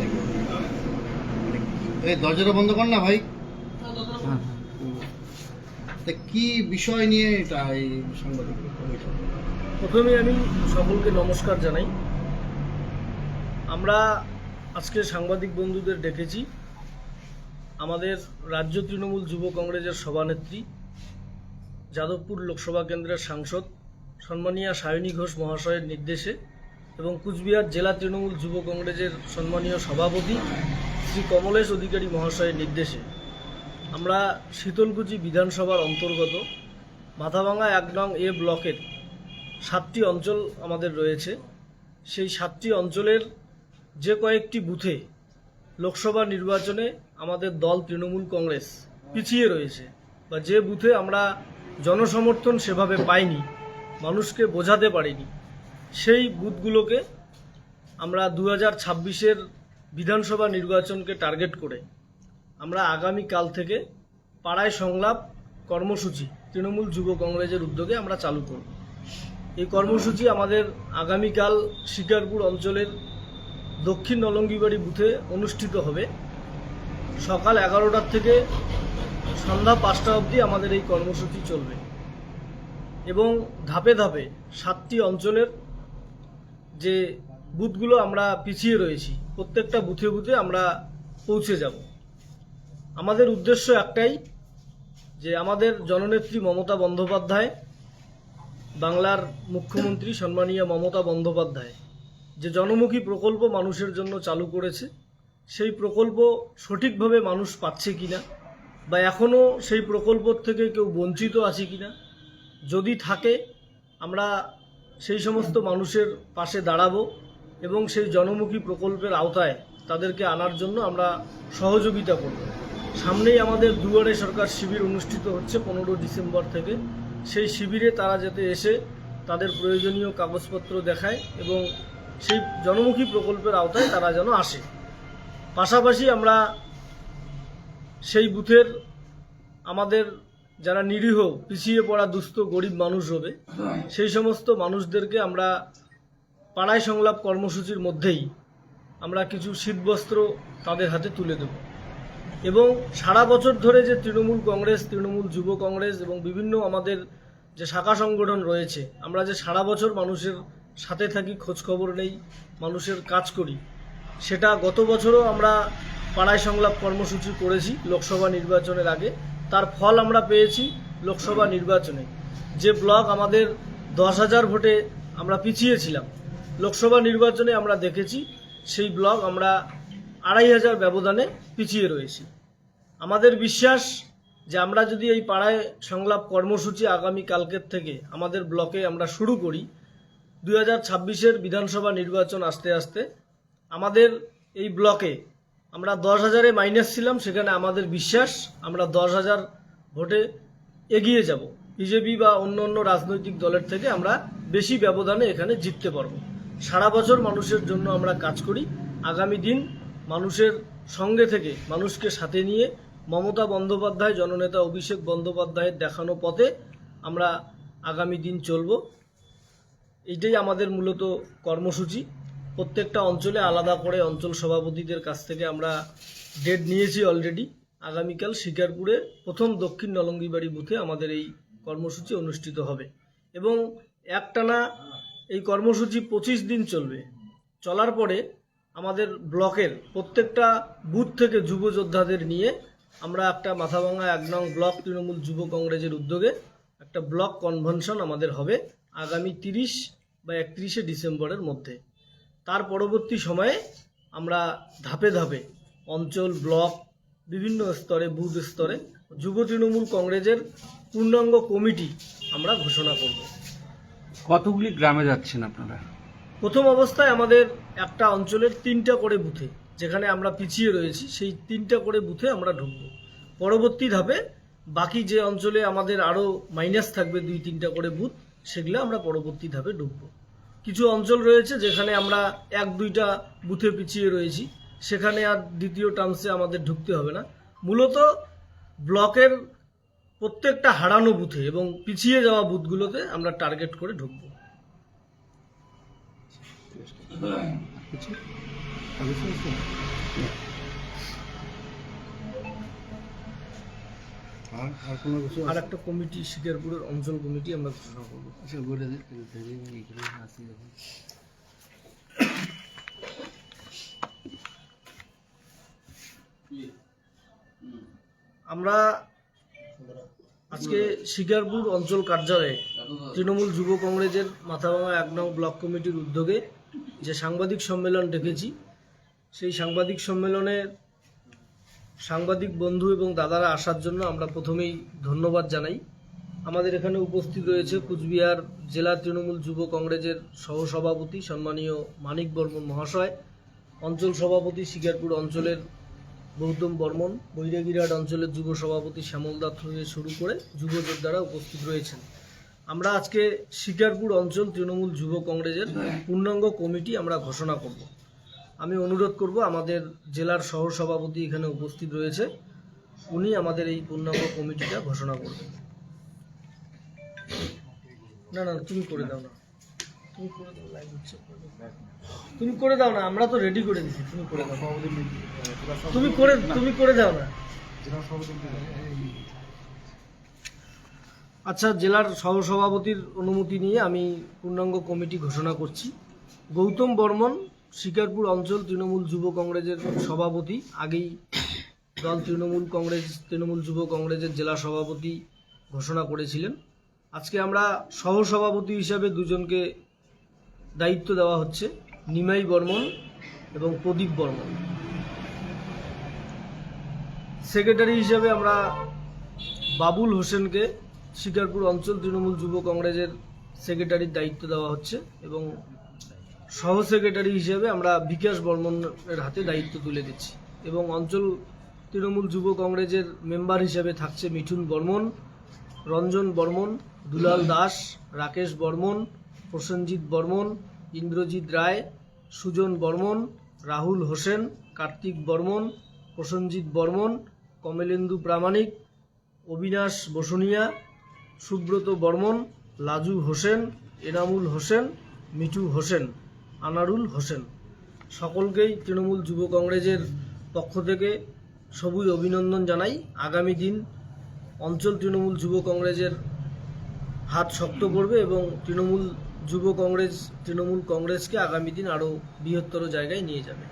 থেকে। এই দরজাটা বন্ধ কর না ভাই। হ্যাঁ। তা কি বিষয় নিয়ে এটা এই সাংবাদিক প্রথমে আমি সকলকে নমস্কার জানাই। আমরা আজকে সাংবাদিক বন্ধুদের ডেকেছি। আমাদের রাজ্য তৃণমূল যুব কংগ্রেসের সভানেত্রী যাদবপুর লোকসভা কেন্দ্রের সাংসদ সম্মানীয় সায়নী ঘোষ মহাশয়ের নির্দেশে এবং কুচবিহার জেলা তৃণমূল যুব কংগ্রেসের সম্মানীয় সভাপতি শ্রী কমলেশ অধিকারী মহাশয়ের নির্দেশে আমরা শীতলকুচি বিধানসভার অন্তর্গত মাথাভাঙা এক নং এ ব্লকের সাতটি অঞ্চল আমাদের রয়েছে। সেই সাতটি অঞ্চলের যে কয়েকটি বুথে লোকসভা নির্বাচনে আমাদের দল তৃণমূল কংগ্রেস পিছিয়ে রয়েছে বা যে বুথে আমরা জনসমর্থন সেভাবে পাইনি, মানুষকে বোঝাতে পারিনি সেই বুথগুলোকে আমরা দু হাজার ছাব্বিশের বিধানসভা নির্বাচনকে টার্গেট করে আমরা আগামী কাল থেকে পাড়ায় সংলাপ কর্মসূচি তৃণমূল যুব কংগ্রেসের উদ্যোগে আমরা চালু করব। এই কর্মসূচি আমাদের আগামীকাল শিকারপুর অঞ্চলের দক্ষিণ নলঙ্গিবাড়ি বুথে অনুষ্ঠিত হবে। সকাল এগারোটার থেকে সন্ধ্যা পাঁচটা অবধি আমাদের এই কর্মসূচি চলবে এবং ধাপে ধাপে সাতটি অঞ্চলের যে বুথগুলো আমরা পিছিয়ে রয়েছি, প্রত্যেকটা বুথে বুথে আমরা পৌঁছে যাব। আমাদের উদ্দেশ্য একটাই যে আমাদের জননেত্রী মমতা বন্দ্যোপাধ্যায়, বাংলার মুখ্যমন্ত্রী সম্মানীয় মমতা বন্দ্যোপাধ্যায়, যে জনমুখী প্রকল্প মানুষের জন্য চালু করেছে, সেই প্রকল্প সঠিকভাবে মানুষ পাচ্ছে কিনা বা এখনও সেই প্রকল্প থেকে কেউ বঞ্চিত আছে কিনা, যদি থাকে, আমরা সেই সমস্ত মানুষের পাশে দাঁড়াবো এবং সেই জনমুখী প্রকল্পের আওতায় তাদেরকে আনার জন্য আমরা সহযোগিতা করব। সামনেই আমাদের দুয়ারে সরকার শিবির অনুষ্ঠিত হচ্ছে পনেরো ডিসেম্বর থেকে। সেই শিবিরে তারা যাতে এসে তাদের প্রয়োজনীয় কাগজপত্র দেখায় এবং সেই জনমুখী প্রকল্পের আওতায় তারা যেন আসে। পাশাপাশি আমরা সেই বুথের আমাদের যারা নিরীহ, পিছিয়ে পড়া, দুস্থ, গরিব মানুষ হবে, সেই সমস্ত মানুষদেরকে আমরা পাড়ায় সংলাপ কর্মসূচির মধ্যেই আমরা কিছু শীতবস্ত্র তাদের হাতে তুলে দেব। এবং সারা বছর ধরে যে তৃণমূল কংগ্রেস, তৃণমূল যুব কংগ্রেস এবং বিভিন্ন আমাদের যে শাখা সংগঠন রয়েছে, আমরা যে সারা বছর মানুষের সাথে থাকি, খোঁজখবর নেই, মানুষের কাজ করি, সেটা গত বছরও আমরা পাড়ায় সংলাপ কর্মসূচি করেছি লোকসভা নির্বাচনের আগে। তার ফল আমরা পেয়েছি লোকসভা নির্বাচনে। যে ব্লক আমাদের দশ হাজার ভোটে আমরা পিছিয়েছিলাম, লোকসভা নির্বাচনে আমরা দেখেছি সেই ব্লক আমরা আড়াই হাজার ব্যবধানে পিছিয়ে রয়েছি। আমাদের বিশ্বাস যে আমরা যদি এই পাড়ায় সংলাপ কর্মসূচি আগামী কালকের থেকে আমাদের ব্লকে আমরা শুরু করি, দুই হাজার বিধানসভা নির্বাচন আসতে আসতে আমাদের এই ব্লকে আমরা দশ হাজারে মাইনাস ছিলাম, সেখানে আমাদের বিশ্বাস, আমরা দশ হাজার ভোটে এগিয়ে যাব। বিজেপি বা অন্য অন্য রাজনৈতিক দলের থেকে আমরা বেশি ব্যবধানে এখানে জিততে পারব। সারা বছর মানুষের জন্য আমরা কাজ করি। আগামী দিন মানুষের সঙ্গে থেকে, মানুষকে সাথে নিয়ে মমতা বন্দ্যোপাধ্যায়, জননেতা অভিষেক বন্দ্যোপাধ্যায়ের দেখানো পথে আমরা আগামী দিন চলব। এইটাই আমাদের মূলত কর্মসূচি। প্রত্যেকটা অঞ্চলে আলাদা করে অঞ্চল সভাপতিদের কাছ থেকে আমরা ডেট নিয়েছি অলরেডি আগামীকাল শিকারপুরে প্রথম দক্ষিণ নলঙ্গিবাড়ি বুথে আমাদের এই কর্মসূচি অনুষ্ঠিত হবে। এবং একটানা এই কর্মসূচি পঁচিশ দিন চলবে। চলার পরে আমাদের ব্লকের প্রত্যেকটা বুথ থেকে যুব যোদ্ধাদের নিয়ে আমরা একটা মাথাভাঙা এক নং ব্লক তৃণমূল যুব কংগ্রেসের উদ্যোগে একটা ব্লক কনভেনশন আমাদের হবে আগামী তিরিশ বা একত্রিশে ডিসেম্বরের মধ্যে। তার পরবর্তী সময়ে আমরা ধাপে ধাপে অঞ্চল ব্লক বিভিন্ন স্তরে বুথ স্তরে যুব তৃণমূল কংগ্রেসের পূর্ণাঙ্গ কমিটি আমরা ঘোষণা করব। কতগুলি গ্রামে যাচ্ছেন আপনারা? প্রথম অবস্থায় আমাদের একটা অঞ্চলের তিনটা করে বুথে যেখানে আমরা পিছিয়ে রয়েছি সেই তিনটা করে বুথে আমরা ঢুকব। পরবর্তী ধাপে বাকি যে অঞ্চলে আমাদের আরও মাইনাস থাকবে দুই তিনটা করে বুথ সেগুলো আমরা পরবর্তী ধাপে ঢুকব। কিছু অঞ্চল রয়েছে যেখানে আমরা এক দুইটা বুথে পিছিয়ে রয়েছি। সেখানে আর দ্বিতীয় টার্মসে আমাদের ঢুকতে হবে না। মূলত ব্লকের প্রত্যেকটা হারানো বুথে এবং পিছিয়ে যাওয়া বুথগুলোতে আমরা টার্গেট করে ঢুকব। কিছু আর আর কোনো কিছু আর একটা কমিটি শিকারপুরের অঞ্চল কমিটি আমরা ঘোষণা করব। আচ্ছা বলে দিন আসি যখন। আমরা আজকে শিকারপুর অঞ্চল কার্যালয়ে তৃণমূল যুব কংগ্রেসের মাথাভাঙা এক নং ব্লক কমিটির উদ্যোগে যে সাংবাদিক সম্মেলন ডেকেছি সেই সাংবাদিক সম্মেলনে সাংবাদিক, বন্ধু এবং দাদারা আসার জন্য আমরা প্রথমেই ধন্যবাদ জানাই। আমাদের এখানে উপস্থিত রয়েছে কুচবিহার জেলা তৃণমূল যুব কংগ্রেসের সহসভাপতি সম্মানীয় মানিক বর্মন মহাশয়, অঞ্চল সভাপতি শিকারপুর অঞ্চলের গৌতম বর্মন, বৈরাগীরহাট অঞ্চলের যুব সভাপতি শ্যামল দাস থেকে শুরু করে যুব যোদ্ধারা উপস্থিত রয়েছেন। আমরা আজকে শিকারপুর অঞ্চল তৃণমূল যুব কংগ্রেসের পূর্ণাঙ্গ কমিটি আমরা ঘোষণা করব। আমি অনুরোধ করব আমাদের জেলার সহ সভাপতি এখানে উপস্থিত রয়েছে। উনি আমাদের এই পূর্ণাঙ্গ কমিটিটা ঘোষণা করবেন। না না, তুমি করে দাও না। তুমি করে দাও না, আমরা তো রেডি করে দিছি। তুমি করে দাও। তুমি করে তুমি করে দাও না। আচ্ছা জেলার সহসভাপতির অনুমতি নিয়ে আমি পূর্ণাঙ্গ কমিটি ঘোষণা করছি। গৌতম বর্মন শিকারপুর অঞ্চল তৃণমূল যুব কংগ্রেসের সভাপতি, আগেই দল তৃণমূল কংগ্রেস, তৃণমূল যুব কংগ্রেসের জেলা সভাপতি ঘোষণা করেছিলেন। আজকে আমরা সহসভাপতি হিসাবে দুজনকে দায়িত্ব দেওয়া হচ্ছে, নিমাই বর্মন এবং প্রদীপ বর্মন। সেক্রেটারি হিসাবে আমরা বাবুল হোসেনকে শিকারপুর অঞ্চল তৃণমূল যুব কংগ্রেসের সেক্রেটারির দায়িত্ব দেওয়া হচ্ছে এবং সহ সেক্রেটারি হিসেবে আমরা বিকাশ বর্মনের হাতে দায়িত্ব তুলে দিচ্ছি। এবং অঞ্চল তৃণমূল যুব কংগ্রেসের মেম্বার হিসেবে থাকছে মিঠুন বর্মন, রঞ্জন বর্মন, দুলাল দাস, রাকেশ বর্মন, প্রসেনজিৎ বর্মন, ইন্দ্রজিৎ রায়, সুজন বর্মন, রাহুল হোসেন, কার্তিক বর্মন, প্রসেনজিৎ বর্মন, কমলেন্দু প্রামাণিক, অবিনাশ বসুনিয়া, সুব্রত বর্মন, লাজু হোসেন, এনামুল হোসেন, মিঠু হোসেন। আনারুল হোসেন। সকলকেই তৃণমূল যুব কংগ্রেসের পক্ষ থেকে সবুজ অভিনন্দন জানাই। আগামী দিন অঞ্চল তৃণমূল যুব কংগ্রেসের হাত শক্ত করবে এবং তৃণমূল যুব কংগ্রেস, তৃণমূল কংগ্রেসকে আগামী দিন আরও বৃহত্তর জায়গায় নিয়ে যাবে।